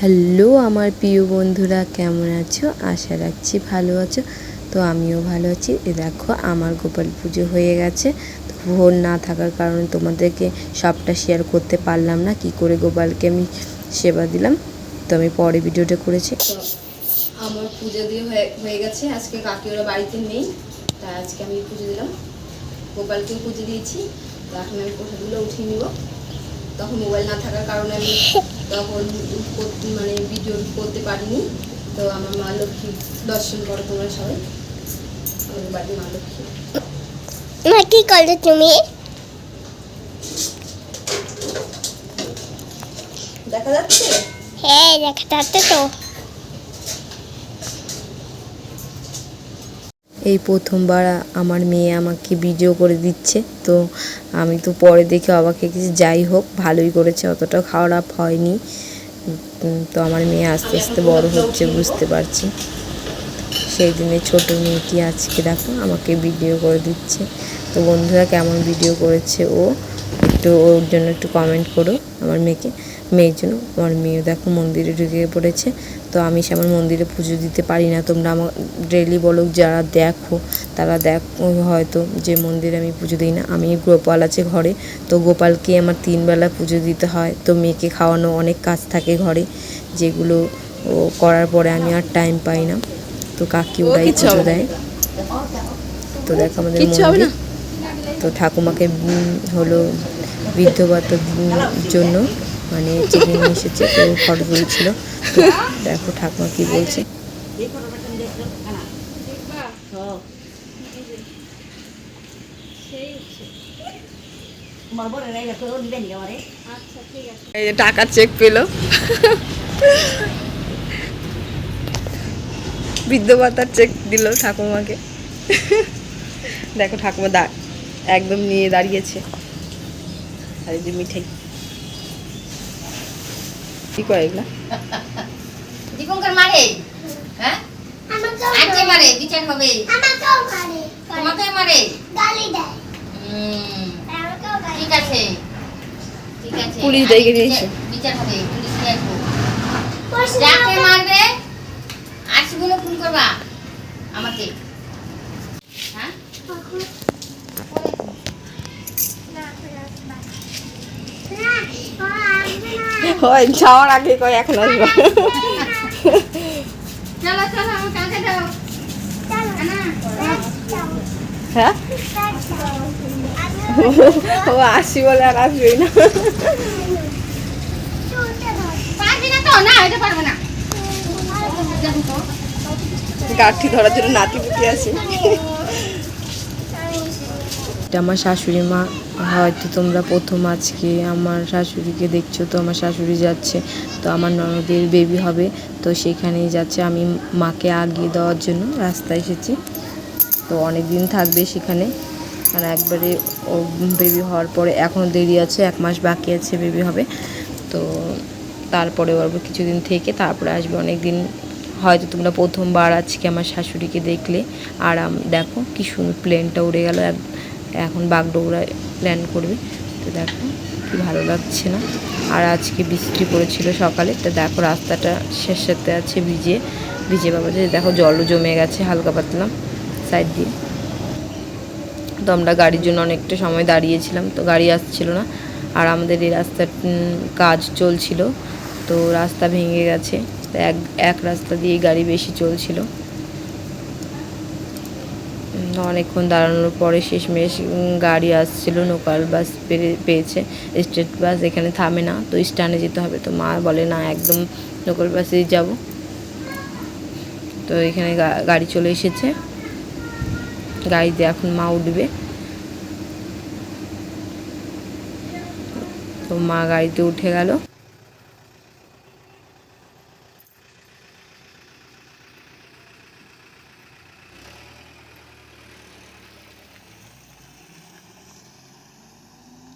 Hello আমার প্রিয় বন্ধুরা, কেমন আছো? আশা রাখছি ভালো আছো। তো আমিও ভালো আছি। এ দেখো, আমার গোপাল পুজো হয়ে গেছে। তো ভোর না থাকার কারণে তোমাদেরকে সবটা শেয়ার করতে পারলাম না। কি করে গোপালকে আমি সেবা দিলাম? তো আমি পরে ভিডিওটা করেছি। আমার পুজো দিয়ে হয়ে গেছে। আজকে কাকি ওরা বাড়িতে নেই, তাই আজকে আমি পুজো দিলাম। গোপালকেও পুজো দিয়েছি। তো এখন আমি প্রসাদগুলো উঠিয়ে নিব। তখন মোবাইল না থাকার কারণে আমি তখন করতে- মানে ভিডিও করতে পারিনি। তো আমার মা লক্ষ্মী দর্শন করো তোমরা সবাই। আমাদের বাড়ি মা লক্ষ্মী। মা কি করলে তুমি? দেখা যাচ্ছে? হ্যাঁ দেখা যাচ্ছে তো। এই প্রথমবার আমার মেয়ে আমাকে ভিডিও করে দিচ্ছে। তো আমি তো পরে দেখে অবাক গেছি। যাই হোক, ভালোই করেছে অতটা খারাপ হয়নি। তো আমার মেয়ে আস্তে আস্তে বড় হচ্ছে, বুঝতে পারছি। সেই দিনে ছোট মেয়েটি আজকে দেখো আমাকে ভিডিও করে দিচ্ছে। তো বন্ধুরা, কেমন ভিডিও করেছে ও? একটু ওর জন্য একটু কমেন্ট করো আমার মেয়েকে। মেয়ের জন্য। আমার মেয়ে দেখো মন্দিরে ঢুকে পড়েছে। তো আমি সে আমার মন্দিরে পুজো দিতে পারি না। তোমরা আমার ডেলি বলো যারা দেখো তারা দেখো হয়তো যে মন্দিরে আমি পুজো দিই না। আমি গোপাল আছে ঘরে। তো গোপালকে আমার তিন বেলা পুজো দিতে হয়। তো মেয়েকে খাওয়ানো অনেক কাজ থাকে ঘরে। যেগুলো ও করার পরে আমি আর টাইম পাই না। তো কাকি ওরাই পুজো দেয়। তো দেখো আমাদের মন্দির। তো ঠাকুমাকে হলো বৃদ্ধ জন্য মানে চেকে এসেছে তো ফটো তুলছিল। দেখো ঠাকুমা কি বলছে। টাকা চেক পেল। বৃদ্ধ চেক দিল ঠাকুমাকে। দেখো ঠাকুমা দা একদম নিয়ে দাঁড়িয়েছে। আর এই যে মিঠাই। কি করে এগুলা? দীপঙ্কর মারে? হ্যাঁ? আজকে মারে। বিচার হবে। আমাকেও মারে। তোমাকে মারে? গালি দেয়। হুম, ঠিক আছে। ঠিক আছে। পুলিশ আজকে ডেকে বিচার- নিয়েছে। বিচার হবে। পুলিশ আসব। যাকে আমাকে- মারবে আশিগুলো ফোন করবা আমাকে। হ্যাঁ না, ও হয় যাওয়ার আগে কয় এখন আসবা। চলো চলো আমার কাছে হ্যাঁ? ও আসি বলে আর আসবেই না। গাঠি ধরার জন্য নাতি পুতি আছে। এটা আমার শাশুড়ি মা। হয়তো তোমরা প্রথম আজকে আমার শাশুড়িকে দেখছ, তো আমার শাশুড়ি যাচ্ছে, তো আমার ননদের বেবি হবে, তো সেখানেই যাচ্ছে। আমি মাকে আগিয়ে দেওয়ার জন্য রাস্তায় এসেছি। তো অনেক দিন থাকবে সেখানে। আর একবারে ও বেবি হওয়ার পরে এখনও দেরি আছে, এক মাস বাকি আছে বেবি হবে। তো তারপরে ওর কিছুদিন থেকে তারপরে আসবে অনেক দিন হয়তো তোমরা প্রথমবার আজকে আমার শাশুড়িকে দেখলে। আর দেখো কি সুন্দর প্লেনটা উড়ে গেল এক- এখন বাগডোগরায় প্ল্যান করবে। তো দেখো কি ভালো লাগছে না। আর আজকে বৃষ্টি পড়েছিল সকালে, তো দেখো রাস্তাটা শেষ শেষেতে আছে ভিজে। ভিজে বাবা যে দেখো জলও জমে গেছে হালকা পাতলা সাইড দিয়ে। তো আমরা গাড়ির জন্য অনেকটা সময় দাঁড়িয়েছিলাম, তো গাড়ি আসছিল না। আর আমাদের এই রাস্তার কাজ চলছিল, তো রাস্তা ভেঙে গেছে। এক এক রাস্তা দিয়ে গাড়ি বেশি চলছিল। অনেকক্ষণ দাঁড়ানোর পরে শেষমেশ গাড়ি আসছিল, লোকাল বাস পেয়েছে, স্টেট বাস, এখানে থামে না, তো স্ট্যান্ডে যেতে হবে। তো মা বলে, না, একদম লোকাল বাসেই যাব। তো এখানে গাড়ি চলে এসেছে। গাড়িতে এখন মা উঠবে। তো মা গাড়িতে উঠে গেল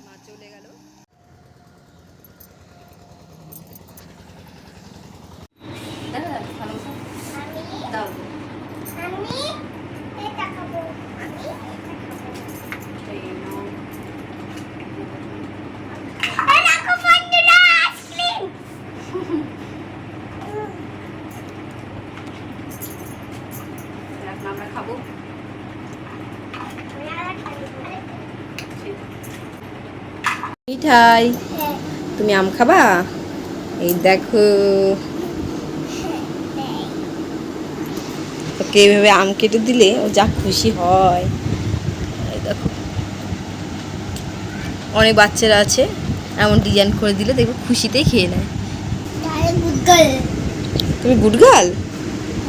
মা চলে গেল দাও আমি এটা খাব। আমি এই দেখো বন্ধুরা, খাব। মিঠাই তুমি আম খাবা? এই দেখো। ওকে এইভাবে আম কেটে দিলে ও যা খুশি হয়। এই দেখো। অনেক বাচ্চারা আছে এমন ডিজাইন করে দিলে দেখবে খুশিতেই খেয়ে নেয়। তুমি গুড গার্ল?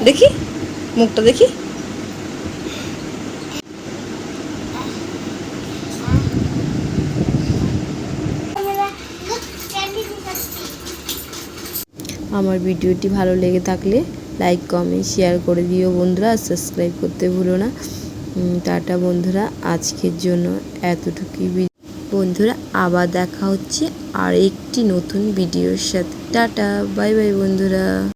দেখি মুখটা দেখি আমরা গুড ক্যান্ডি দিচ্ছি আমার ভিডিওটি ভালো লেগে থাকলে লাইক কমেন্ট শেয়ার করে দিও বন্ধুরা, আর সাবস্ক্রাইব করতে ভুলো না। টাটা বন্ধুরা, আজকের জন্য এতটুকুই বন্ধুরা, আবার দেখা হচ্ছে আর একটি নতুন ভিডিওর সাথে। টাটা বাই বাই বন্ধুরা।